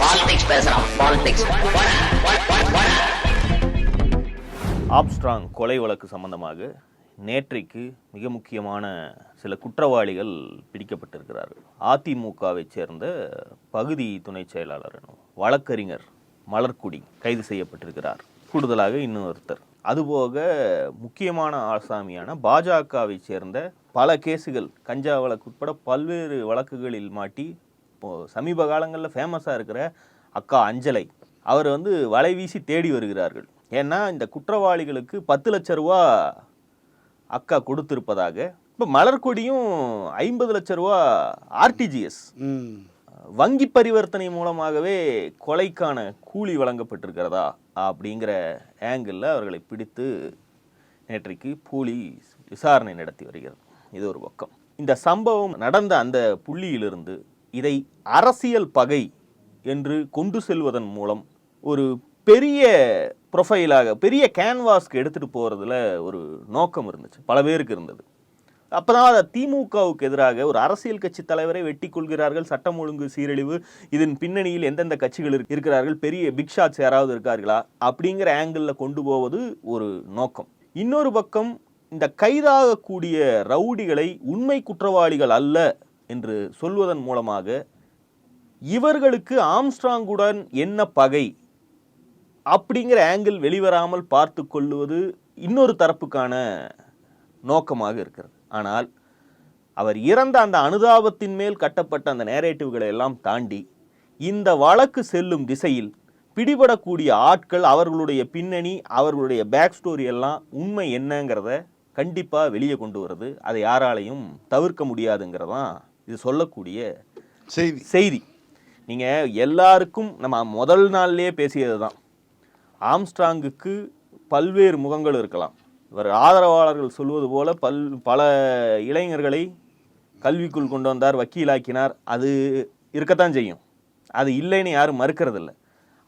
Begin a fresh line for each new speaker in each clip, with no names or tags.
Politics பேசுறான் politics
ஆப்ஸ்ட்ராங் கொலை வழக்கு சம்பந்தமாக நேற்றைக்கு மிக முக்கியமான சில குற்றவாளிகள் பிடிக்கப்பட்டிருக்கிறார்கள். அதிமுகவைச் சேர்ந்த பகுதி துணை செயலாளர் வழக்கறிஞர் மலர்குடி கைது செய்யப்பட்டிருக்கிறார். கூடுதலாக இன்னொருத்தர். அதுபோக முக்கியமான ஆசாமியான பாஜகவை சேர்ந்த பல கேசுகள் கஞ்சா வழக்கு உட்பட பல்வேறு வழக்குகளில் மாட்டி இப்போ சமீப காலங்களில் ஃபேமஸாக இருக்கிற அக்கா அஞ்சலை. அவர் வந்து வலை வீசி தேடி வருகிறார்கள். ஏன்னா இந்த குற்றவாளிகளுக்கு பத்து லட்ச ரூபா அக்கா கொடுத்திருப்பதாக. இப்போ மலர்கொடியும் ஐம்பது லட்ச ரூபா ஆர்டிஜிஎஸ் வங்கி பரிவர்த்தனை மூலமாகவே கொலைக்கான கூலி வழங்கப்பட்டிருக்கிறதா? அப்படிங்கிற ஆங்கிளில் அவர்களை பிடித்து நேற்றைக்கு போலீஸ் விசாரணை நடத்தி வருகிறது. இது ஒரு பக்கம். இந்த சம்பவம் நடந்த அந்த புள்ளியிலிருந்து இதை அரசியல் பகை என்று கொண்டு செல்வதன் மூலம் ஒரு பெரிய ப்ரொஃபைலாக பெரிய கேன்வாஸ்க்கு எடுத்துகிட்டு போகிறதுல ஒரு நோக்கம் இருந்துச்சு. பல பேருக்கு இருந்தது. அப்பதான் அதை திமுகவுக்கு எதிராக ஒரு அரசியல் கட்சி தலைவரை வெட்டி கொள்கிறார்கள். சட்டம் ஒழுங்கு சீரழிவு இதன் பின்னணியில் எந்தெந்த கட்சிகள் இருக்கிறார்கள் பெரிய பிக் ஷாட்ஸ் யாராவது இருக்கார்களா அப்படிங்கிற ஆங்கிளில் கொண்டு போவது ஒரு நோக்கம். இன்னொரு பக்கம் இந்த கைதாகக்கூடிய ரவுடிகளை உண்மை குற்றவாளிகள் அல்ல என்று சொல்வதன் மூலமாக இவர்களுக்கு ஆம்ஸ்ட்ராங்குடன் என்ன பகை அப்படிங்கிற ஆங்கிள் வெளிவராமல் பார்த்து கொள்ளுவது இன்னொரு தரப்புக்கான நோக்கமாக இருக்கிறது. ஆனால் அவர் இறந்த அந்த அனுதாபத்தின் மேல் கட்டப்பட்ட அந்த நேரேட்டிவ்களை எல்லாம் தாண்டி இந்த வழக்கு செல்லும் திசையில் பிடிபடக்கூடிய ஆட்கள் அவர்களுடைய பின்னணி அவர்களுடைய பேக் ஸ்டோரி எல்லாம் உண்மை என்னங்கிறத கண்டிப்பாக வெளியே கொண்டு வருது அதை யாராலையும் தவிர்க்க முடியாதுங்கிறதான் இது சொல்லக்கூடிய
செய்தி.
செய்தி. நீங்கள் எல்லாருக்கும் நம்ம முதல் நாள்லயே பேசியது தான் ஆம்ஸ்ட்ராங்குக்கு பல்வேறு முகங்கள் இருக்கலாம். இவர் ஆதரவாளர்கள் சொல்வது போல பல் பல இளைஞர்களை கல்விக்குள் கொண்டு வந்தார் வக்கீலாக்கினார். அது இருக்கத்தான் செய்யும். அது இல்லைன்னு யாரும் மறுக்கிறதில்ல.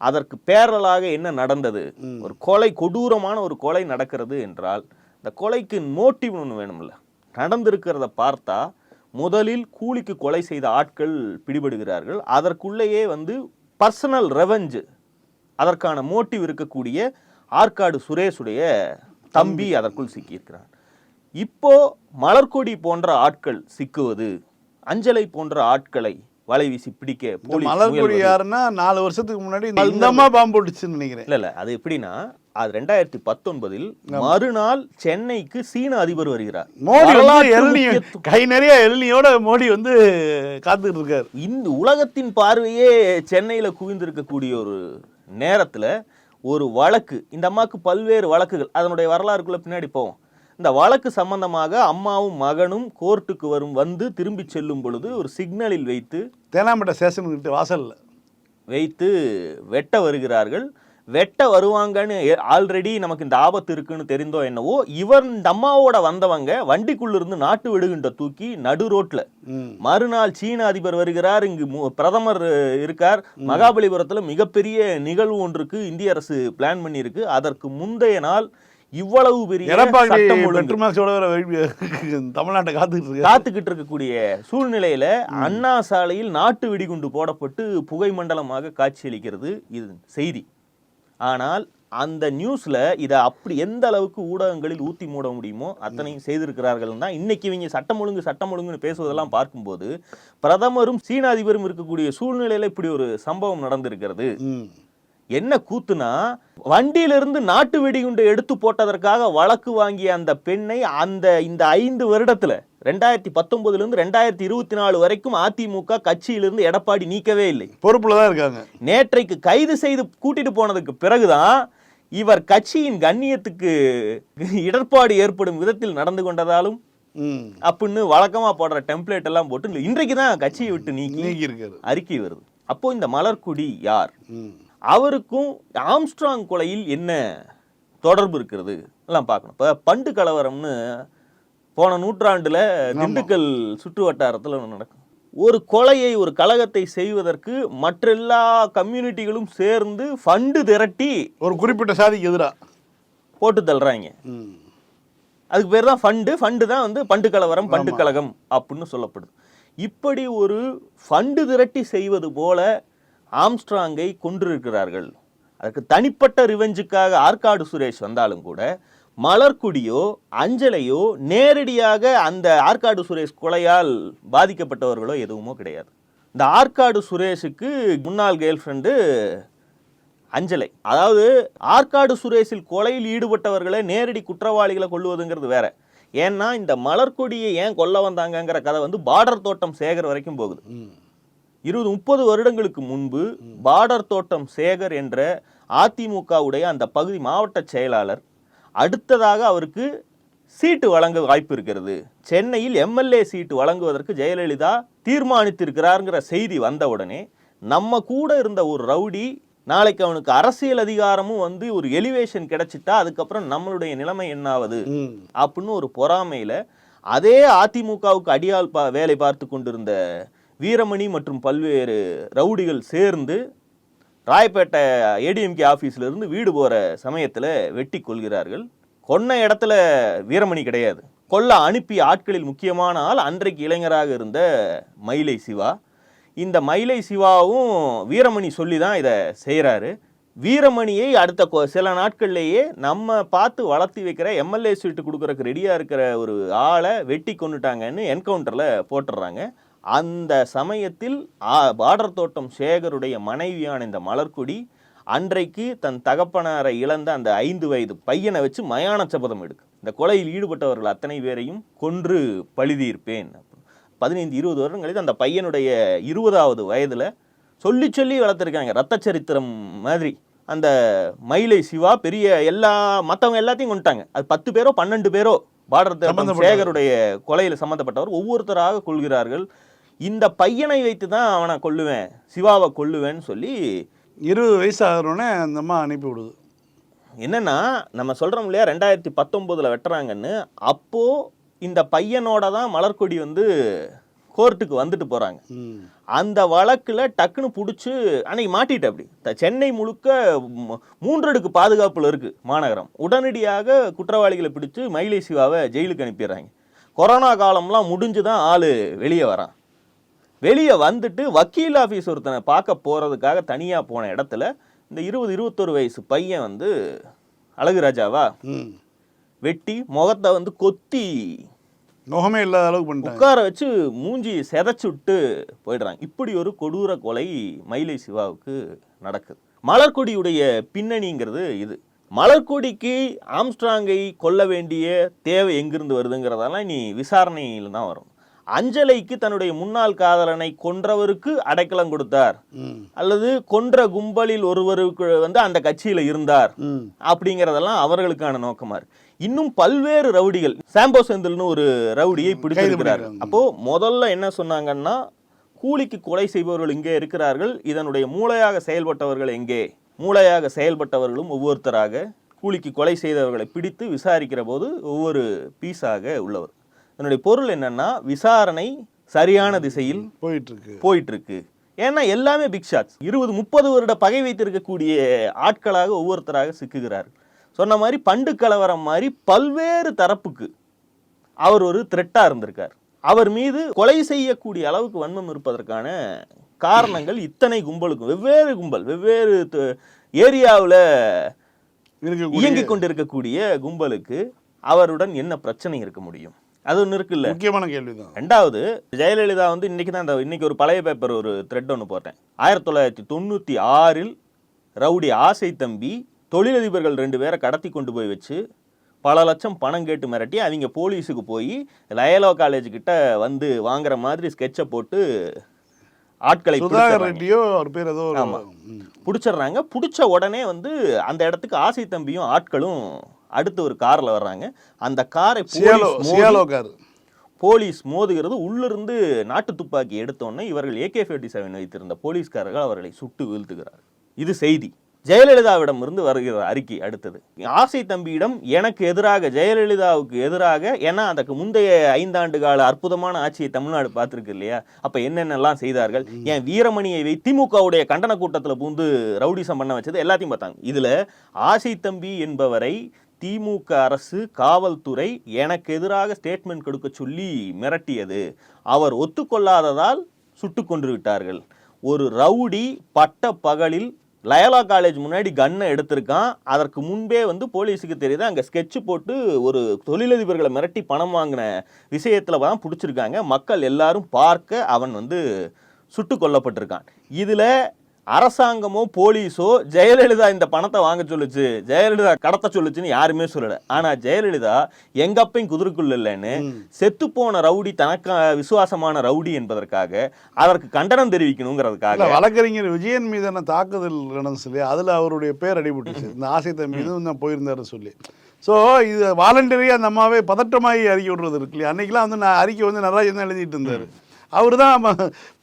அதற்கு பேரலாக என்ன நடந்தது? ஒரு கொலை கொடூரமான ஒரு கொலை நடக்கிறது என்றால் இந்த கொலைக்கு மோட்டிவ் ஒன்று வேணும்ல. நடந்திருக்கிறத பார்த்தா முதலில் கூலிக்கு கொலை செய்த ஆட்கள் பிடிபடுகிறார்கள். அதற்குள்ளேயே வந்து பர்சனல் ரெவெஞ்சு அதற்கான மோட்டிவ் இருக்கக்கூடிய ஆற்காடு சுரேஷுடைய தம்பி அதற்குள் சிக்கியிருக்கிறார் இப்போ மலர்கொடி போன்ற ஆட்கள் சிக்குவது அஞ்சலை போன்ற ஆட்களை வலை வீசி பிடிக்க
மலர்கொடி. யாருன்னா நாலு வருஷத்துக்கு முன்னாடி இந்த அம்மா பாம்பு போட்டுச்சுன்னு நினைக்கிறேன்.
இல்ல இல்ல அது எப்படின்னா அது ரெண்டாயிரத்தி பத்தொன்பதில் மறுநாள் சென்னைக்கு சீன அதிபர் வருகிறார்.
மோடி. கை நிறைய எழினியோட மோடி வந்து காத்துக்கிட்டு இருக்காரு.
இந்த உலகத்தின் பார்வையே சென்னையில குவிந்திருக்கக்கூடிய ஒரு நேரத்துல ஒரு வழக்கு இந்த அம்மாவுக்கு பல்வேறு வழக்குகள் அதனுடைய வரலாறுக்குள்ள பின்னாடி போவோம். இந்த வழக்கு சம்பந்தமாக அம்மாவும் மகனும் கோர்ட்டுக்கு வரும் வந்து திரும்பி செல்லும் பொழுது ஒரு சிக்னலில் வைத்து
தேனாம்பேட்டை ஸ்டேஷன் வாசல்ல.
வைத்து வெட்ட வருகிறார்கள். வெட்ட வருவாங்கன்னு ஆல்ரெடி நமக்கு இந்த ஆபத்து இருக்குன்னு தெரிந்தோ என்னவோ இவர் இந்த அம்மாவோட வந்தவங்க வண்டிக்குள்ள இருந்து நாட்டு விடுகின்ற தூக்கி நடு ரோட்ல. மறுநாள் சீன அதிபர் வருகிறார் இங்கு பிரதமர் இருக்கார். மகாபலிபுரத்துல மிகப்பெரிய நிகழ்வு ஒன்றுக்கு இந்திய அரசு பிளான் பண்ணியிருக்கு. அதற்கு முந்தைய நாள் இவ்வளவு பெரிய
தமிழ்நாட்டை காத்துக்கிட்டு
காத்துக்கிட்டு இருக்கக்கூடிய சூழ்நிலையில அண்ணா சாலையில் நாட்டு வெடிகுண்டு போடப்பட்டு புகை மண்டலமாக காட்சியளிக்கிறது இது செய்தி. ஆனால் அந்த நியூஸ்ல இதை அப்படி எந்த அளவுக்கு ஊடகங்களில் ஊத்தி மூட முடியுமோ அத்தனையும் செய்திருக்கிறார்கள் தான். இன்னைக்கு இவங்க சட்டம் ஒழுங்கு சட்டம் ஒழுங்குன்னு பேசுவதெல்லாம் பார்க்கும்போது பிரதமரும் சீன அதிபரும் இருக்கக்கூடிய சூழ்நிலையில இப்படி ஒரு சம்பவம் நடந்திருக்கிறது. என்ன கூத்துனா வண்டியிலிருந்து நாட்டு வெடிகுண்டை எடுத்து போட்டதற்காக வழக்கு வாங்கிய அந்த பெண்ணை அந்த இந்த ஐந்து வருடத்துல ரெண்டாயிரத்தி பத்தொன்பதுல இருந்து ரெண்டாயிரத்தி இருபத்தி நாலு வரைக்கும் அதிமுக கட்சியிலிருந்து எடப்பாடி நீக்கவே இல்லை.
பொறுப்புல தான் இருக்காங்க.
நேற்றைக்கு கைது செய்து கூட்டிட்டு போனதுக்கு பிறகுதான் இவர் கட்சியின் கண்ணியத்துக்கு இடர்பாடு ஏற்படும் விதத்தில் நடந்து கொண்டதாலும் அப்படின்னு வழக்கமா போடுற டெம்ப்ளேட் எல்லாம் போட்டு இன்றைக்கு தான் கட்சியை விட்டு நீக்கி அறிக்கை வருது. அப்போ இந்த மலர்குடி யார்? அவருக்கும் ஆம்ஸ்ட்ராங் கொலையில் என்ன தொடர்பு இருக்கிறது? எல்லாம் பார்க்கணும். இப்போ பண்டு கலவரம்னு போன நூற்றாண்டுல திண்டுக்கல் சுற்று வட்டாரத்தில் ஒன்று நடக்கும். ஒரு கொலையை ஒரு கழகத்தை செய்வதற்கு மற்றெல்லா கம்யூனிட்டிகளும் சேர்ந்து ஃபண்டு திரட்டி
ஒரு குறிப்பிட்ட சாதிக்கு எதிரா?
போட்டு தள்ளுறாங்க. அதுக்கு பேர் தான் ஃபண்டு. ஃபண்டு தான் வந்து பண்டு கலவரம் பண்டு கழகம் அப்படின்னு சொல்லப்படுது. இப்படி ஒரு ஃபண்டு திரட்டி செய்வது போல ஆம்ஸ்ட்ராங்கை கொன்றிருக்கிறார்கள். அதுக்கு தனிப்பட்ட ரிவெஞ்சுக்காக ஆற்காடு சுரேஷ் வந்தாலும் கூட மலர்குடியோ அஞ்சலையோ நேரடியாக அந்த ஆற்காடு சுரேஷ் கொலையால் பாதிக்கப்பட்டவர்களோ எதுவுமோ கிடையாது. இந்த ஆற்காடு சுரேஷுக்கு முன்னாள் கேர்ள் ஃப்ரெண்டு அஞ்சலை. அதாவது ஆற்காடு சுரேஷில் கொலையில் ஈடுபட்டவர்களை நேரடி குற்றவாளிகளை கொள்வதுங்கிறது வேற. ஏன்னா இந்த மலர்கொடியை ஏன் கொல்ல வந்தாங்கங்கிற கதை வந்து பார்டர் தோட்டம் சேகர் வரைக்கும் போகுது. இருபது முப்பது வருடங்களுக்கு முன்பு பார்டர் தோட்டம் சேகர் என்ற அதிமுகவுடைய அந்த பகுதி மாவட்ட செயலாளர் அடுத்ததாக அவருக்கு சீட்டு வழங்க வாய்ப்பு இருக்கிறது சென்னையில் எம்எல்ஏ சீட்டு வழங்குவதற்கு ஜெயலலிதா தீர்மானித்திருக்கிறாருங்கிற செய்தி வந்த உடனே நம்ம கூட இருந்த ஒரு ரவுடி நாளைக்கு அவனுக்கு அரசியல் அதிகாரமும் வந்து ஒரு எலிவேஷன் கிடைச்சிட்டா அதுக்கப்புறம் நம்மளுடைய நிலைமை என்னாவது. அப்படின்னு ஒரு பொறாமையில அதே அதிமுகவுக்கு அடியாள் பா வேலை பார்த்து கொண்டிருந்த வீரமணி மற்றும் பல்வேறு ரவுடிகள் சேர்ந்து ராயப்பேட்டை ஏடிஎம்கே ஆஃபீஸ்லேருந்து வீடு போகிற சமயத்தில் வெட்டி கொள்கிறார்கள் கொன்ன இடத்துல வீரமணி கிடையாது. கொல்ல அனுப்பி ஆட்களில் முக்கியமான ஆள் அன்றைக்கு இளைஞராக இருந்த மயிலை சிவா. இந்த மயிலை சிவாவும் வீரமணி சொல்லி தான் இதை செய்கிறாரு வீரமணியை அடுத்த கொ- சில நாட்கள்லேயே நம்ம பார்த்து வளர்த்தி வைக்கிற எம்எல்ஏ சீட்டு கொடுக்குறக்கு ரெடியாக இருக்கிற ஒரு ஆளை வெட்டி கொண்டுட்டாங்கன்னு என்கவுண்டரில் போட்டுடுறாங்க அந்த சமயத்தில் பார்டர் தோட்டம் சேகருடைய மனைவியான இந்த மலர்கொடி அன்றைக்கு தன் தகப்பனாரை இழந்த அந்த ஐந்து வயது பையனை வச்சு மயான சபதம் எடுக்கு இந்த கொலையில் ஈடுபட்டவர்கள் அத்தனை பேரையும் கொன்று பழுதியிருப்பேன் பதினைந்து இருபது வருடம் கழித்து அந்த பையனுடைய இருபதாவது வயதுல சொல்லி சொல்லி வளர்த்துருக்காங்க. ரத்த சரித்திரம் மாதிரி. அந்த மயிலை சிவா பெரிய எல்லா மற்றவங்க எல்லாத்தையும் கொண்டுட்டாங்க அது பத்து பேரோ பன்னெண்டு பேரோ
சம்பந்தப்பட்டவர்.
சேகருடைய கொலையில் சம்மந்தப்பட்டவர் ஒவ்வொருத்தராக கொள்கிறார்கள் இந்த பையனை வைத்து தான் அவனை கொல்லுவேன் சிவாவை கொல்லுவேன்னு சொல்லி
இருபது வயசு ஆகிறோடனே அந்த அம்மா அனுப்பி விடுது.
என்னன்னா நம்ம சொல்றோம் இல்லையா ரெண்டாயிரத்தி பத்தொன்பதுல வெட்டுறாங்கன்னு அப்போ இந்த பையனோட தான் மலர்கொடி வந்து கோர்ட்டுக்கு வந்துட்டு போறாங்க.
ம்.
அந்த வழக்குல டக்குன்னு பிடிச்சி அன்னைக்கு மாட்டிட்டு அப்படி. சென்னை முழுக்க மூன்றடுக்கு பாதுகாப்புல இருக்கு மாநகரம். உடனடியாக குற்றவாளிகளை பிடிச்சு மயிலை சிவாவை ஜெயிலுக்கு அனுப்பிடுறாங்க. கொரோனா காலம்லாம் முடிஞ்சு தான் ஆளு வெளியே வரான். வெளியே வந்துட்டு வக்கீல் ஆஃபீஸ் ஒருத்தனை பார்க்க போறதுக்காக தனியா போன இடத்துல இந்த இருபது இருபத்தொரு வயசு பையன் வந்து அழகுராஜாவா
ம்.
வெட்டி முகத்தை வந்து கொத்தி
முகமே இல்லாத அளவுக்கு பண்ணிட்டாங்க.
உட்கார வச்சு மூஞ்சி செதைச்சு விட்டு போயிடுறாங்க. இப்படி ஒரு கொடூர கொலை மயிலை சிவாவுக்கு நடக்குது. மலர்கொடியுடைய பின்னணிங்கிறது இது. மலர்கொடிக்கு ஆம்ஸ்ட்ராங்கை கொல்ல வேண்டிய தேவை எங்கிருந்து வருதுங்கிறதெல்லாம் நீ விசாரணையில் தான் வரும். அஞ்சலைக்கு தன்னுடைய முன்னாள் காதலனை கொன்றவருக்கு அடைக்கலம் கொடுத்தார். அல்லது கொன்ற கும்பலில் ஒருவருக்கு வந்து அந்த கட்சியில இருந்தார். அப்படிங்கறதெல்லாம் அவர்களுக்கான நோக்கமா இருக்கு இன்னும் பல்வேறு ரவுடிகள் சாம்போ செந்தில்னு ஒரு ரவுடியை
பண்ணிருக்காங்க.
அப்போ முதல்ல என்ன சொன்னாங்கன்னா கூலிக்கு கொலை செய்பவர்கள் இங்கே இருக்கிறார்கள் இதனுடைய மூளையாக செயல்பட்டவர்கள் எங்கே மூளையாக செயல்பட்டவர்களும் ஒவ்வொருத்தராக கூலிக்கு கொலை செய்தவர்களை பிடித்து விசாரிக்கிற போது ஒவ்வொரு பீஸாக உள்ளவர் இதனுடைய பொருள் என்னன்னா விசாரணை சரியான திசையில்
போயிட்டு இருக்கு
போயிட்டு இருக்கு ஏன்னா எல்லாமே பிக் ஷாட்ஸ் இருபது முப்பது வருட பகை வைத்திருக்கக்கூடிய ஆட்களாக ஒவ்வொருத்தராக சிக்குகிறார். சொன்ன மாதிரி பண்டு கலவரம் மாதிரி பல்வேறு தரப்புக்கு அவர் ஒரு த்ரெட்டாக இருந்திருக்கார். அவர் மீது கொலை செய்யக்கூடிய அளவுக்கு வன்மம் இருப்பதற்கான காரணங்கள் இத்தனை கும்பலுக்கும் வெவ்வேறு கும்பல் வெவ்வேறு ஏரியாவில் இயங்கிக் கொண்டிருக்கக்கூடிய கும்பலுக்கு அவருடன் என்ன பிரச்சனை இருக்க முடியும்? அது ஒன்று இருக்குல்ல
முக்கியமான கேள்விதான்
ரெண்டாவது ஜெயலலிதா வந்து இன்னைக்கு தான் இந்த இன்னைக்கு ஒரு பழைய பேப்பர் ஒரு த்ரெட் ஒன்று போட்டேன் ஆயிரத்தி தொள்ளாயிரத்தி தொண்ணூற்றி ஆறில் ரவுடி ஆசை தம்பி தொழிலதிபர்கள் ரெண்டு பேரை கடத்தி கொண்டு போய் வச்சு பல லட்சம் பணம் கேட்டு மிரட்டி அவங்க போலீஸுக்கு போய் லயலோ காலேஜ் கிட்ட வந்து வாங்குற மாதிரி ஸ்கெட்சை போட்டு ஆட்களை.
ரெட்டியோ அவர் பேர் ஏதோ.
பிடிச்சிடுறாங்க பிடிச்ச உடனே வந்து அந்த இடத்துக்கு ஆசை தம்பியும் ஆட்களும் அடுத்து ஒரு கார்ல வர்றாங்க. அந்த காரை
கார்.
போலீஸ் மோதுகிறது உள்ளிருந்து நாட்டு துப்பாக்கி எடுத்தோன்னே இவர்கள் ஏகே ஃபிஃப்டி செவன் வைத்திருந்த போலீஸ்காரர்கள் அவர்களை சுட்டு வீழ்த்துகிறார் இது செய்தி. ஜெயலலிதாவிடம் இருந்து வருகிற அறிக்கை அடுத்தது. ஆசை தம்பியிடம் எனக்கு எதிராக ஜெயலலிதாவுக்கு எதிராக ஏன்னா அதுக்கு முந்தைய ஐந்தாண்டு கால அற்புதமான ஆட்சியை தமிழ்நாடு பார்த்திருக்கு இல்லையா? அப்ப என்னென்னலாம் செய்தார்கள்? ஏன் வீரமணியை வை திமுகவுடைய கண்டன கூட்டத்துல பூந்து ரவுடிசம் பண்ண வச்சது எல்லாத்தையும் பார்த்தாங்க. இதுல ஆசை தம்பி என்பவரை திமுக அரசு காவல்துறை எனக்கு எதிராக ஸ்டேட்மெண்ட் கொடுக்க சொல்லி மிரட்டியது. அவர் ஒத்துக்கொள்ளாததால் சுட்டு கொன்று விட்டார்கள். ஒரு ரவுடி பட்ட பகலில் லயலா காலேஜ் முன்னாடி கன்னை எடுத்திருக்கான். அதற்கு முன்பே வந்து போலீஸுக்கு தெரியுது அங்கே ஸ்கெட்ச் போட்டு ஒரு தொழிலதிபர்களை மிரட்டி பணம் வாங்கின விஷயத்தில் தான் பிடிச்சிருக்காங்க. மக்கள் எல்லாரும் பார்க்க அவன் வந்து சுட்டு கொல்லப்பட்டிருக்கான். இதில் அரசாங்கமோ போலீஸோ ஜெயலலிதா இந்த பணத்தை வாங்க சொல்லுச்சு. ஜெயலலிதா கடத்த சொல்லுச்சுன்னு யாருமே சொல்லல. ஆனா ஜெயலலிதா எங்க அப்பையும் குதிரைக்குள்ள இல்லைன்னு செத்து போன ரவுடி தனக்கு விசுவாசமான ரவுடி என்பதற்காக அதற்கு கண்டனம் தெரிவிக்கணுங்கிறதுக்காக
வழக்கறிஞர் விஜயன் மீதான தாக்குதல் நடந்து சொல்லி அதுல அவருடைய பேர் அடிபட்டுச்சு. இந்த ஆசை மீதும் நான் போயிருந்தாரு சொல்லி. ஸோ இது வாலண்டரியாக அந்த அம்மாவே பதட்டமாகி அறிக்கை விடுறது இருக்கு இல்லையா? அன்னைக்கெல்லாம் வந்து நான் அறிக்கை வந்து நடராஜன் தான் எழுதிட்டு இருந்தார். அவர் தான்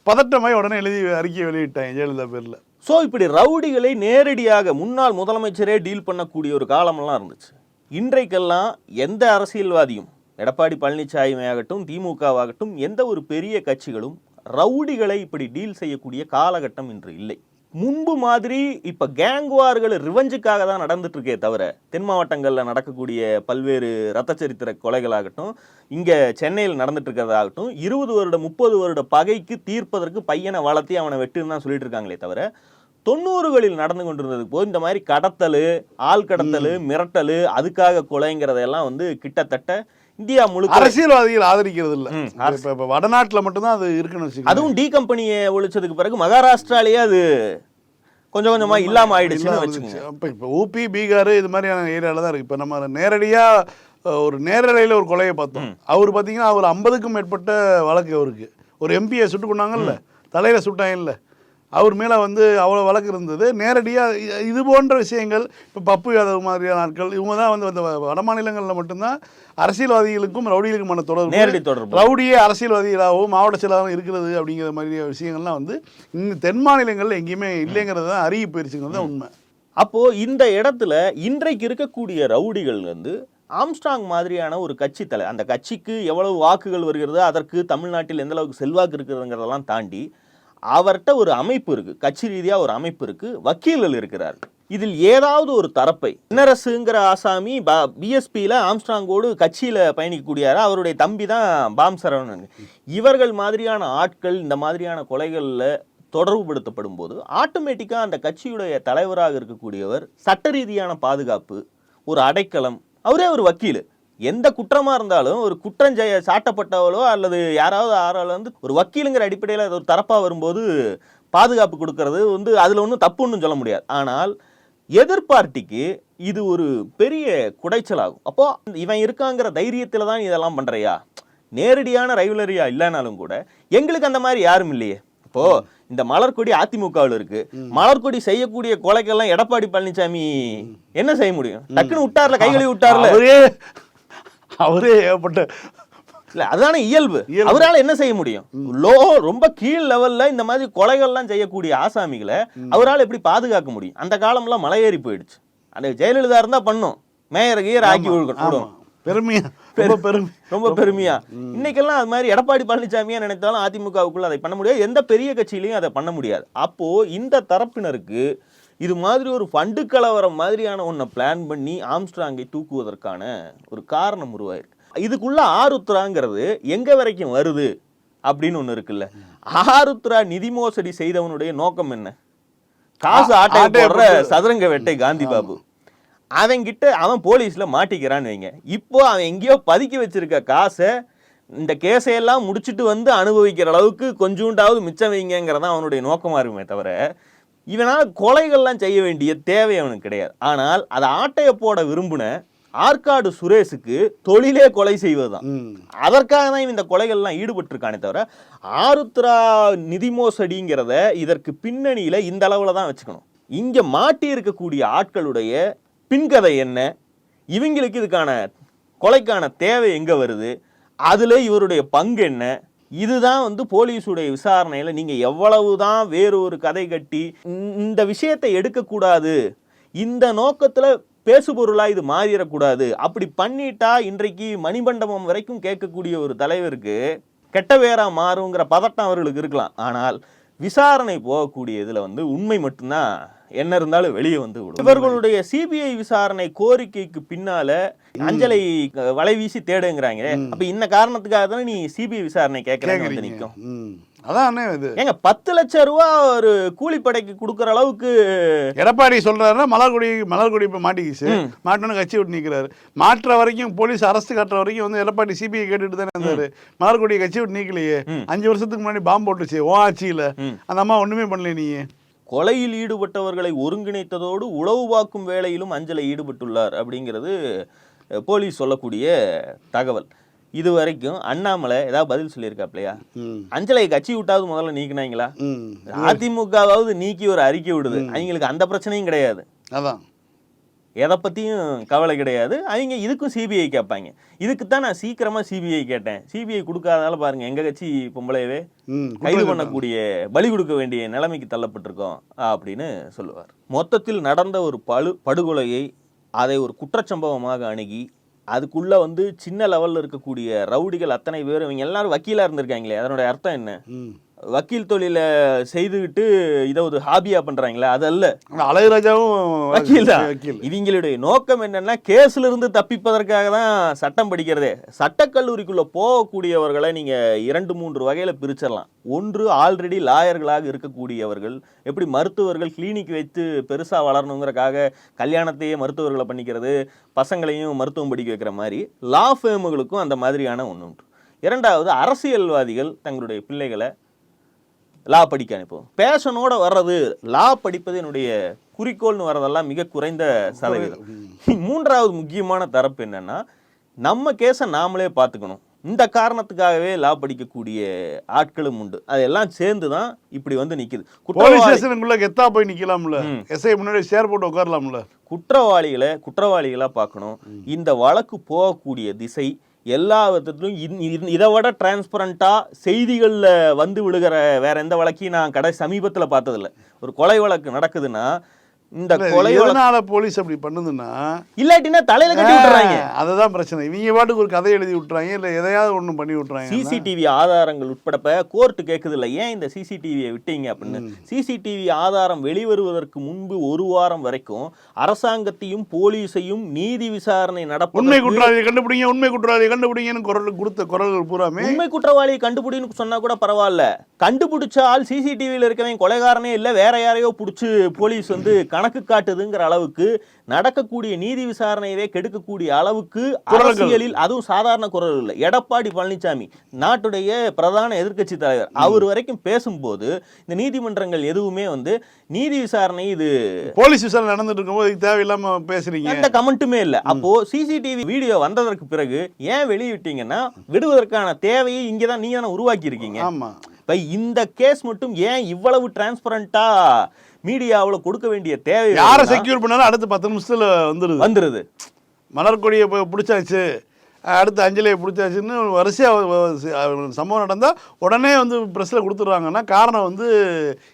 பதட்டமாய் உடனே எழுதி அறிக்கையை வெளியிட்டாங்க ஜெயலலிதா பேரில்.
ஸோ இப்படி ரவுடிகளை நேரடியாக முன்னாள் முதலமைச்சரே டீல் பண்ணக்கூடிய ஒரு காலமெல்லாம் இருந்துச்சு. இன்றைக்கெல்லாம் எந்த அரசியல்வாதியும் எடப்பாடி பழனிசாமி ஆகட்டும் திமுகவாகட்டும் எந்த ஒரு பெரிய கட்சிகளும் ரவுடிகளை இப்படி டீல் செய்யக்கூடிய காலகட்டம் இன்று இல்லை. முன்பு மாதிரி இப்ப கேங்வார்கள் ரிவெஞ்சுக்காக தான் நடந்துட்டு இருக்கே தவிர தென் மாவட்டங்கள்ல நடக்கக்கூடிய பல்வேறு ரத்த சரித்திர கொலைகளாகட்டும் இங்க சென்னையில் நடந்துட்டு இருக்கிறதாகட்டும் இருபது வருட முப்பது வருட பகைக்கு தீர்ப்பதற்கு பையனை வளர்த்தி அவனை வெட்டுன்னு தான் சொல்லிட்டு இருக்காங்களே தவிர தொண்ணூறுகளில் நடந்து கொண்டிருந்தது போது இந்த மாதிரி கடத்தல் ஆள் கடத்தல் மிரட்டல் அதுக்காக கொலைங்கிறதெல்லாம் வந்து கிட்டத்தட்ட இந்தியா முழுக்க
அரசியல்வாதிகள் ஆதரிக்கிறது இல்லை. வடநாட்டில் மட்டும்தான் அது இருக்குன்னு
அதுவும் டி கம்பெனியை ஒழிச்சதுக்கு பிறகு மகாராஷ்டிராலேயே அது கொஞ்சம் கொஞ்சமா இல்லாம ஆயிடுச்சுன்னு வச்சுக்கோங்க.
இப்போ இப்போ ஊபி பீகார் இது மாதிரியான ஏரியாவில் தான் இருக்குது இப்போ நம்ம நேரடியாக ஒரு நேரலையில் ஒரு கொலையை பார்த்தோம். அவர் பார்த்தீங்கன்னா அவர் ஐம்பதுக்கும் மேற்பட்ட வழக்கு அவருக்கு. ஒரு எம்பியை சுட்டு கொண்டாங்கல்ல. தலையில் சுட்டாங்கல்ல அவர் மேலே வந்து அவ்வளோ வழக்கு இருந்தது. நேரடியாக இது போன்ற விஷயங்கள் இப்போ பப்பு யாதவ் மாதிரியான ஆட்கள் இவங்க தான் வந்து அந்த வட மாநிலங்களில் மட்டும்தான் அரசியல்வாதிகளுக்கும் ரவுடிகளுக்குமான தொடர்பு
நேரடி தொடர்பு.
ரவுடியே அரசியல்வாதிகளாகவும் மாவட்ட செயலாளரும் இருக்கிறது அப்படிங்கிற மாதிரி விஷயங்கள்லாம் வந்து இந்த தென் மாநிலங்களில் எங்கேயுமே இல்லைங்கிறது தான் அருகி போயிருச்சுங்கிறது தான் உண்மை.
அப்போ இந்த இடத்துல இன்றைக்கு இருக்கக்கூடிய ரவுடிகள் வந்து ஆம்ஸ்ட்ராங் மாதிரியான ஒரு கட்சி தலை அந்த கட்சிக்கு எவ்வளவு வாக்குகள் வருகிறது அதற்கு தமிழ்நாட்டில் எந்த அளவுக்கு செல்வாக்கு இருக்குதுங்கிறதெல்லாம் தாண்டி அவர்கிட்ட ஒரு அமைப்பு இருக்குது கட்சி ரீதியாக ஒரு அமைப்பு இருக்குது வக்கீல்கள் இருக்கிறார். இதில் ஏதாவது ஒரு தரப்பை. இன்னரசுங்கிற ஆசாமி பிஎஸ்பியில் ஆம்ஸ்டாங்கோடு கட்சியில் பயணிக்கக்கூடியார்? அவருடைய தம்பி தான் பாம் சரவணன். இவர்கள் மாதிரியான ஆட்கள் இந்த மாதிரியான கொலைகளில் தொடர்புபடுத்தப்படும் போது ஆட்டோமேட்டிக்காக அந்த கட்சியுடைய தலைவராக இருக்கக்கூடியவர் சட்ட ரீதியான பாதுகாப்பு ஒரு அடைக்கலம் அவரே ஒரு வக்கீல். எந்த குற்றமா இருந்தாலும் ஒரு குற்றம் செய்ய சாட்டப்பட்டவளோ அல்லது யாராவது ஆறால வந்து ஒரு வக்கீலுங்கிற அடிப்படையில் அது ஒரு தரப்பா வரும்போது பாதுகாப்பு கொடுக்கறது வந்து அதுல ஒன்றும் தப்பு ஒன்றும் சொல்ல முடியாது. ஆனால் எதிர்பார்ட்டிக்கு இது ஒரு பெரிய குடைச்சலாகும். அப்போ இவன் இருக்காங்கிற தைரியத்துல தான் இதெல்லாம் பண்றியா? நேரடியான ரைவலரியா இல்லைனாலும் கூட எங்களுக்கு அந்த மாதிரி யாரும் இல்லையே. இப்போ இந்த மலர்கொடி அதிமுகவில் இருக்கு. மலர்கொடி செய்யக்கூடிய கொலைக்கெல்லாம் எடப்பாடி பழனிசாமி என்ன செய்ய முடியும்? டக்குன்னு விட்டார்ல கைகளை விட்டார்ல.
அவரே ஏற்பட்ட
இல்ல அதுதானே இயல்பு. அவரால என்ன செய்ய முடியும்? லோ ரொம்ப கீழ் லெவல்ல இந்த மாதிரி கொலைகள்லாம் செய்யக்கூடிய ஆசாமிகளை அவரால் எப்படி பாதுகாக்க முடியும்? அந்த காலம்லாம் மலையேறி போயிடுச்சு. அந்த ஜெயலலிதா இருந்தா பண்ணும். மேயர் கீயர் ஆக்கி
ஆமா பெருமையா ரொம்ப பெருமை.
ரொம்ப பெருமையா. இன்னைக்கெல்லாம் அது மாதிரி எடப்பாடி பழனிசாமியா நினைத்தாலும் அதிமுகவுக்குள்ள அதை பண்ண முடியாது. எந்த பெரிய கட்சியிலையும் அதை பண்ண முடியாது. அப்போ இந்த தரப்பினருக்கு இது மாதிரி ஒரு ஃபண்டு கலவரம் மாதிரியான ஒன்றை பிளான் பண்ணி ஆம்ஸ்ட்ராங்கை தூக்குவதற்கான ஒரு காரணம் உருவாயிருக்கு. இதுக்குள்ள ஆருத்ராங்கிறது எங்க வரைக்கும் வருது? அப்படின்னு ஒண்ணு இருக்குல்ல. ஆருத்ரா நிதி மோசடி செய்தவனுடைய நோக்கம் என்ன? காசு ஆட்டை
ஆட்டையை
போடுற
போட்டு-
சதுரங்க வெட்டை காந்தி பாபு. அவன்கிட்ட அவன் போலீஸ்ல மாட்டிக்கிறான்னு வைங்க. இப்போ அவன் எங்கேயோ பதுக்கி வச்சிருக்க காசை இந்த கேஸையெல்லாம் முடிச்சிட்டு வந்து அனுபவிக்கிற அளவுக்கு கொஞ்சூண்டாவது மிச்சம் வைங்கிறதான் அவனுடைய நோக்கமா இருக்குமே தவிர இவனால் கொலைகள்லாம் செய்ய வேண்டிய தேவை அவனுக்கு கிடையாது. ஆனால் அதை ஆட்டையை போட விரும்பின ஆற்காடு சுரேஷுக்கு தொழிலே கொலை செய்வதுதான்.
ம்.
அதற்காக தான் இவன் இந்த கொலைகள்லாம் ஈடுபட்டிருக்கானே தவிர ஆருத்ரா நிதி மோசடிங்கிறத இதற்கு பின்னணியில இந்த அளவுல தான் வச்சுக்கணும். இங்க மாட்டி இருக்கக்கூடிய ஆட்களுடைய பின்கதை என்ன? இவங்களுக்கு இதுக்கான கொலைக்கான தேவை எங்க வருது? அதுல இவருடைய பங்கு என்ன? இதுதான் வந்து போலீஸுடைய விசாரணையில் நீங்கள் எவ்வளவு தான் வேறு ஒரு கதை கட்டி இந்த- விஷயத்தை எடுக்கக்கூடாது இந்த நோக்கத்தில் பேசுபொருளாக இது மாறிடக்கூடாது அப்படி பண்ணிட்டா இன்றைக்கு மணிமண்டபம் வரைக்கும் கேட்கக்கூடிய ஒரு தலைவருக்கு கெட்ட வேறாக மாறுங்கிற பதட்டம் அவர்களுக்கு இருக்கலாம். ஆனால் விசாரணை போகக்கூடிய இதில் வந்து உண்மை மட்டும்தான். என்ன இருந்தாலும் வெளியே வந்து விடும். இவர்களுடைய சிபிஐ விசாரணை கோரிக்கைக்கு பின்னால அஞ்சலை வலை வீசி தேடுங்கிறாங்க அப்ப இந்த காரணத்துக்காக தானே நீ சிபிஐ விசாரணை
கேக்குறீங்க
நிற்கும்
அதான் இது.
ஏங்க பத்து லட்சம் ரூபா ஒரு கூலிப்படைக்கு கொடுக்குற அளவுக்கு
எடப்பாடி சொல்றாருன்னா மலர்கொடி மலர்கொடி இப்போ மாட்டிக்கிச்சு. மாட்டோன்னு கட்சி விட்டு நிற்கிறாரு மாற்ற வரைக்கும் போலீஸ் அரசு காட்டுற வரைக்கும் வந்து எடப்பாடி சிபிஐ கேட்டுட்டு தானே இருந்தாரு. மலர்கொடியை கட்சி விட்டு நீக்கலையே. அஞ்சு வருஷத்துக்கு முன்னாடி பாம்பு போட்டுச்சு ஓ ஆட்சியில். அந்த அம்மா ஒண்ணுமே பண்ணல நீ
கொலையில் ஈடுபட்டவர்களை ஒருங்கிணைத்ததோடு உளவு பார்க்கும் வேலையிலும் அஞ்சலை ஈடுபட்டுள்ளார் அப்படிங்கிறது போலீஸ் சொல்லக்கூடிய தகவல். இது வரைக்கும் அண்ணாமலை ஏதாவது பதில் சொல்லியிருக்காப்லையா? அஞ்சலை கட்சி விட்டாவது முதல்ல நீக்கினாங்களா? அதிமுகவாவது நீக்கி ஒரு அறிக்கை விடுது. அவங்களுக்கு அந்த பிரச்சனையும் கிடையாது.
அதான்.
எதை பற்றியும் கவலை கிடையாது. அவங்க இதுக்கும் சிபிஐ கேட்பாங்க. இதுக்கு தான் நான் சீக்கிரமாக சிபிஐ கேட்டேன். சிபிஐ கொடுக்காதனால பாருங்க எங்கள் கட்சி பொம்பளையவே கைது பண்ணக்கூடிய பலி கொடுக்க வேண்டிய நிலைமைக்கு தள்ளப்பட்டிருக்கோம் அப்படின்னு சொல்லுவார். மொத்தத்தில் நடந்த ஒரு பழு படுகொலையை அதை ஒரு குற்றச்சம்பவமாக அணுகி அதுக்குள்ள வந்து சின்ன லெவல்ல இருக்கக்கூடிய ரவுடிகள் அத்தனை பேர் இவங்க எல்லாரும் வக்கீலா இருந்திருக்காங்களே அதனுடைய அர்த்தம் என்ன? வக்கீல் தொழிலை செய்துவிட்டு இதை ஒரு ஹாபியா பண்றாங்களே அது அல்ல.
ஆனா அழகுராஜாவும்
வக்கீல். தான் இவங்களுடைய நோக்கம் என்னன்னா கேஸ்ல இருந்து தப்பிப்பதற்காக தான் சட்டம் படிக்கிறதே. சட்டக்கல்லூரிக்குள்ள போகக்கூடியவர்களை நீங்க இரண்டு மூன்று வகையில பிரிச்சிடலாம். ஒன்று ஆல்ரெடி லாயர்களாக இருக்கக்கூடியவர்கள். எப்படி மருத்துவர்கள் கிளினிக் வைத்து பெருசா வளரணுங்கிறக்காக கல்யாணத்தையே மருத்துவர்களை பண்ணிக்கிறது பசங்களையும் மருத்துவம் படிக்க வைக்கிற மாதிரி லா ஃபேமுகளுக்கும் அந்த மாதிரியான ஒன்று உண்டு. இரண்டாவது அரசியல்வாதிகள் தங்களுடைய பிள்ளைகளை லா படிக்க அனுப்புவோம் பேஷனோட வர்றது லா படிப்பது என்னுடைய குறிக்கோள்னு வர்றதெல்லாம் மிக குறைந்த சதவீதம். மூன்றாவது முக்கியமான தரப்பு என்னன்னா நம்ம கேஸை நாமளே பார்த்துக்கணும். இந்த காரணத்துக்காகவே லா படிக்கக்கூடிய ஆட்களும் உண்டு. அதெல்லாம் சேர்ந்து தான் இப்படி வந்து நிக்குது.
போலீஸ் ஸ்டேஷனுக்குள்ள கெத்தா போய் நிக்கலாம்ல.
ம்.
எஸ்ஐ முன்னாடி சேர் போட்டு உட்காரலாம்ல.
குற்றவாளிகளை குற்றவாளிகளா பார்க்கணும். இந்த வழக்கு போகக்கூடிய திசை எல்லா விதத்திலும் இந்- இதை விட டிரான்ஸ்பரண்ட்டாக செய்திகளில் வந்து விழுகிற வேற எந்த வழக்கையும் நான் கடை சமீபத்தில் பார்த்ததில்ல. ஒரு கொலை வழக்கு நடக்குதுன்னா இந்த கொலை
எதனால போலீஸ் அப்படி பண்ணுதுன்னா
இல்லாட்டினா தலையில கட்டி விட்டுறாங்க.
அதுதான் பிரச்சனை. இவங்க பாட்டுக்கு ஒரு கதை எழுதி விட்டுறாங்க இல்ல எதையாவது ஒண்ணு பண்ணி விட்டுறாங்க
சிசிடிவி ஆதாரங்கள் உட்பட கோர்ட்டு கேட்குது இல்லை ஏன் இந்த சிசிடிவியை விட்டீங்க அப்படின்னு? சிசிடிவி ஆதாரம் வெளிவருவதற்கு முன்பு ஒரு வாரம் வரைக்கும் அரசாங்கத்தையும் போலீஸையும் நீதி விசாரணை
உண்மை
நடப்பதற்கு
குற்றவாளியை கண்டுபிடிங்க உண்மை குற்றவாளியை கண்டுபிடிங்கன்னு குரல் கொடுத்த குரல்கள் பூராமே
உண்மை குற்றவாளியை கண்டுபிடின்னு சொன்னா கூட பரவாயில்ல. கண்டுபிடிச்ச ஆள் சிசிடிவியில் இருக்கவன் கொலைகாரனே இல்ல வேற யாரையோ புடிச்சு போலீஸ் வந்து கணக்கு காட்டுதுங்கிற அளவுக்கு நடக்கக்கூடிய நீதி விசாரணையவே கெடுக்கக்கூடிய அளவுக்கு. அரசியலில் அதுவும் சாதாரண குரல் இல்லை. எடப்பாடி பழனிசாமி நாட்டுடைய பிரதான எதிர்க்கட்சி தலைவர் அவர் வரைக்கும் பேசும்போது இந்த நீதிமன்றங்கள் எதுவுமே வந்து நீதி விசாரணை இது
போலீஸ் விசாரணை நடந்துட்டு இருக்கும்போது தேவையில்லாம பேசுறீங்க.
எந்த கமெண்ட்டுமே இல்ல. அப்போ சிசிடிவி வீடியோ வந்ததற்கு பிறகு ஏன் வெளியிட்டீங்கன்னா விடுவதற்கான தேவையை இங்கே தான் நீங்க தானே உருவாக்கி இருக்கீங்க
ஆமா.
இப்ப இந்த கேஸ் மட்டும் ஏன் இவ்வளவு டிரான்ஸ்பரண்டா மீடியாவுல கொடுக்க வேண்டிய தேவை
யாரை செக்யூர் பண்ணாலும் அடுத்த பத்து நிமிஷத்துல வந்துருது.
வந்துருது.
மலர்கொடியை பிடிச்சாச்சு அடுத்து அஞ்சலியை பிடிச்சாச்சுன்னு வரிசையாக சம்பவம் நடந்தால் உடனே வந்து ப்ரெஸ்ஸில் கொடுத்துட்றாங்கன்னா காரணம் வந்து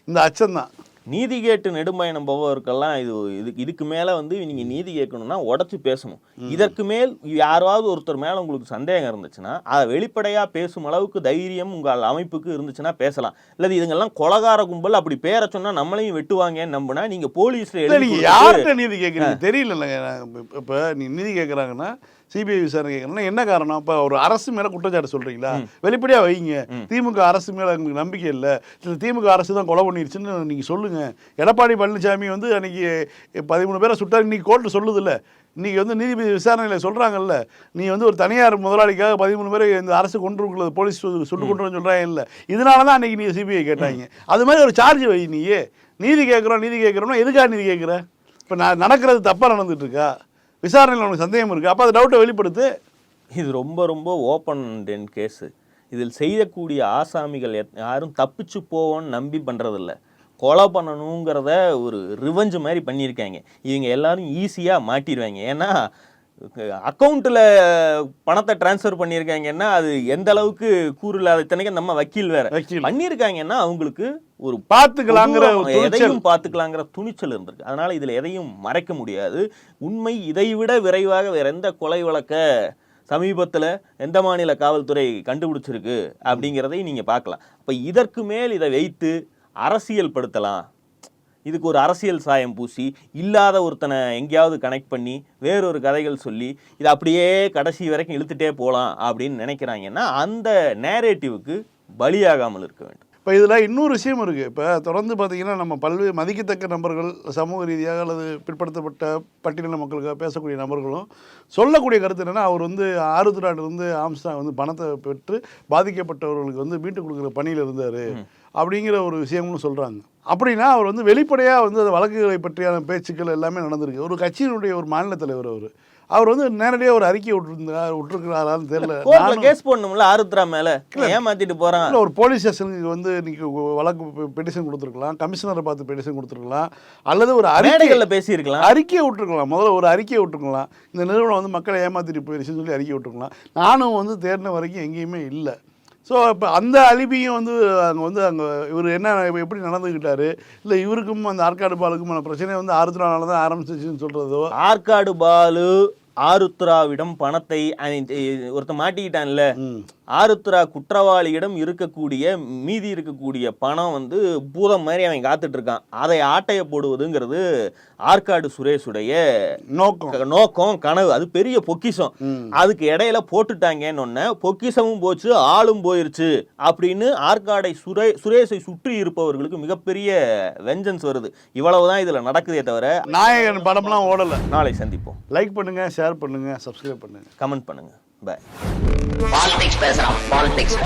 இந்த அச்சம்தான்.
நீதி கேட்டு நெடும்பயணம் போவதற்கெல்லாம் இது இது இதுக்கு மேல வந்து நீங்க நீதி கேட்கணும்னா உடச்சு பேசணும். இதற்கு மேல் யாராவது ஒருத்தர் மேல உங்களுக்கு சந்தேகம் இருந்துச்சுன்னா அதை வெளிப்படையா பேசும் அளவுக்கு தைரியம் உங்கள் அமைப்புக்கு இருந்துச்சுன்னா பேசலாம். இல்லது இதுங்கெல்லாம் கொலகார கும்பல் அப்படி பேர சொன்னா நம்மளையும் வெட்டுவாங்கன்னு நம்பினா போலீஸ்ல
இல்லை நீங்கள்
கொடுத்து-
யார்கிட்ட நீதி கேட்குறீங்க? தெரியலங்க. இப்போ நீ நீதி கேட்குறாங்கன்னா சிபிஐ விசாரணை கேட்குறேன்னா என்ன காரணம்? இப்போ ஒரு அரசு மேலே குற்றச்சாட்டு சொல்கிறீங்களா வெளிப்படையாக வைங்க. திமுக அரசு மேலே உங்களுக்கு நம்பிக்கை இல்லை. திமுக அரசு தான் கொலை பண்ணிருச்சுன்னு நீங்கள் சொல்லுங்கள் எடப்பாடி பழனிசாமி வந்து அன்னைக்கு பதிமூணு பேரை சுட்டார். இன்னைக்கு கோர்ட்டு சொல்லுதில்ல இன்னைக்கு வந்து நீதிபதி விசாரணையில் சொல்கிறாங்கல்ல நீ வந்து ஒரு தனியார் முதலாளிக்காக பதிமூணு பேரை இந்த அரசு கொண்டு இருக்கிறது போலீஸ் சுட்டு கொண்டு சொல்கிறாங்க இல்லை. இதனால தான் அன்னைக்கு நீ சிபிஐ கேட்டாங்க. அது மாதிரி ஒரு சார்ஜ் வை நீயே. நீதி கேட்குறோம் நீதி கேட்குறோம்னா எதுக்காக நீதி கேட்குற? இப்போ நான் நடக்கிறது தப்பாக நடந்துட்டு இருக்கா? விசாரணையில் உனக்கு சந்தேகம் இருக்குது அப்போ அந்த டவுட்டை வெளிப்படுத்து.
இது ரொம்ப ரொம்ப ஓப்பன் டென் கேஸு இதில் செய்யக்கூடிய ஆசாமிகள் எத்- யாரும் தப்பிச்சு போவோன்னு நம்பி பண்ணுறதில்ல கொலை பண்ணணுங்கிறத ஒரு ரிவெஞ்சு மாதிரி பண்ணியிருக்காங்க. இவங்க எல்லாரும் ஈஸியாக மாட்டிடுவாங்க ஏன்னா அக்கௌண்ட்டில் பணத்தை ட்ரான்ஸ்ஃபர் பண்ணியிருக்காங்கன்னா அது எந்த அளவுக்கு கூறு இல்லாத இத்தனைக்கும் நம்ம வக்கீல் வேற. பண்ணியிருக்காங்கன்னா அவங்களுக்கு ஒரு
பார்த்துக்கலாங்கிற
எதையும் பார்த்துக்கலாங்கிற துணிச்சல் இருந்திருக்கு. அதனால இதுல எதையும் மறைக்க முடியாது. உண்மை இதைவிட விரைவாக வேற எந்த கொலை வழக்க சமீபத்துல எந்த மாநில காவல்துறை கண்டுபிடிச்சிருக்கு அப்படிங்கிறதை நீங்க பார்க்கலாம். அப்ப இதற்கு மேல் இதை வைத்து அரசியல் படுத்தலாம் இதுக்கு ஒரு அரசியல் சாயம் பூசி இல்லாத ஒருத்தனை எங்கேயாவது கனெக்ட் பண்ணி வேறொரு கதைகள் சொல்லி இதை அப்படியே கடைசி வரைக்கும் இழுத்துட்டே போகலாம் அப்படின்னு நினைக்கிறாங்கன்னா அந்த நேரேட்டிவுக்கு பலியாகாமல் இருக்க வேண்டும்.
இப்போ இதில் இன்னொரு விஷயம் இருக்குது இப்போ தொடர்ந்து பார்த்தீங்கன்னா நம்ம பல்வேறு மதிக்கத்தக்க நபர்கள் சமூக ரீதியாக அல்லது பிற்படுத்தப்பட்ட பட்டியலின மக்களுக்காக பேசக்கூடிய நபர்களும் சொல்லக்கூடிய கருத்து என்னென்னா அவர் வந்து ஆறுதுறாட்டிலிருந்து ஆம்ஸ்டாங் வந்து பணத்தை பெற்று பாதிக்கப்பட்டவர்களுக்கு வந்து மீட்டு கொடுக்குற பணியில் இருந்தார். அப்படிங்கிற ஒரு விஷயம்னு சொல்கிறாங்க அப்படின்னா அவர் வந்து வெளிப்படையாக வந்து அந்த வழக்குகளை பற்றியான பேச்சுக்கள் எல்லாமே நடந்திருக்கு. ஒரு கட்சியினுடைய ஒரு மாநில தலைவர் அவர். அவர் வந்து நேரடியாக ஒரு அறிக்கை விட்டுருந்தார் விட்டுருக்கிறாரான்னு தெரியல.
கேஸ் போடணும்ல ஆருத்ரா மேல? ஏமாத்திட்டு போறான்.
இல்ல, ஒரு போலீஸ் ஸ்டேஷனுக்கு வந்து இன்னைக்கு வழக்கு பெட்டிஷன் கொடுத்துருக்கலாம் கமிஷனரை பார்த்து பெட்டிஷன் கொடுத்துருக்கலாம் அல்லது ஒரு அறிக்கை
மேடைகள்ல பேசியிருக்கலாம்.
அறிக்கையை விட்டுருக்கலாம். முதல்ல ஒரு அறிக்கையை விட்டுருக்கலாம். இந்த நிறுவனம் வந்து மக்களை ஏமாத்திட்டு போயிடுச்சுன்னு சொல்லி அறிக்கை விட்டுருக்கலாம். நானும் வந்து தேடின வரைக்கும் எங்கேயுமே இல்லை. ஸோ இப்போ அந்த அலிபியும் வந்து அங்கே வந்து அங்கே இவர் என்ன எப்படி நடந்துக்கிட்டாரு இல்லை இவருக்கும் அந்த ஆற்காடு பாலுக்குமான பிரச்சனை வந்து ஆறுத்தினால தான் ஆரம்பிச்சிச்சுன்னு சொல்கிறதோ
ஆற்காடு பாலு ஆருத்ராவிடம் பணத்தை ஒருத்தன் மாட்டிக்கிட்டான்ல. ஆருத்ரா குற்றவாளியிடம் இருக்கக்கூடிய மீதி இருக்கக்கூடிய பணம் வந்து பூதம் மாதிரி அவன் காத்துட்டு இருக்கான் அதை ஆட்டைய போடுவதுங்கிறது ஆற்காடு சுரேஷுடைய
நோக்கம்.
நோக்கம் கனவு. அது பெரிய பொக்கிஷம். அதுக்கு இடையில போட்டுட்டாங்கன்னு ஒன்ன பொக்கிஷமும் போச்சு ஆளும் போயிருச்சு அப்படின்னு ஆற்காடை சுரே சுரேஷை சுற்றி இருப்பவர்களுக்கு மிகப்பெரிய வெஞ்சன்ஸ் வருது. இவ்வளவுதான் இதுல நடக்குதே தவிர
நாயகன் படம்லாம் ஓடலை.
நாளை சந்திப்போம்.
லைக் பண்ணுங்க ஷேர் பண்ணுங்க சப்ஸ்கிரைப் பண்ணுங்க.
கமெண்ட் பண்ணுங்க. பாய்
பாலிடிக்ஸ் பேசுறான் பாலிடிக்ஸ்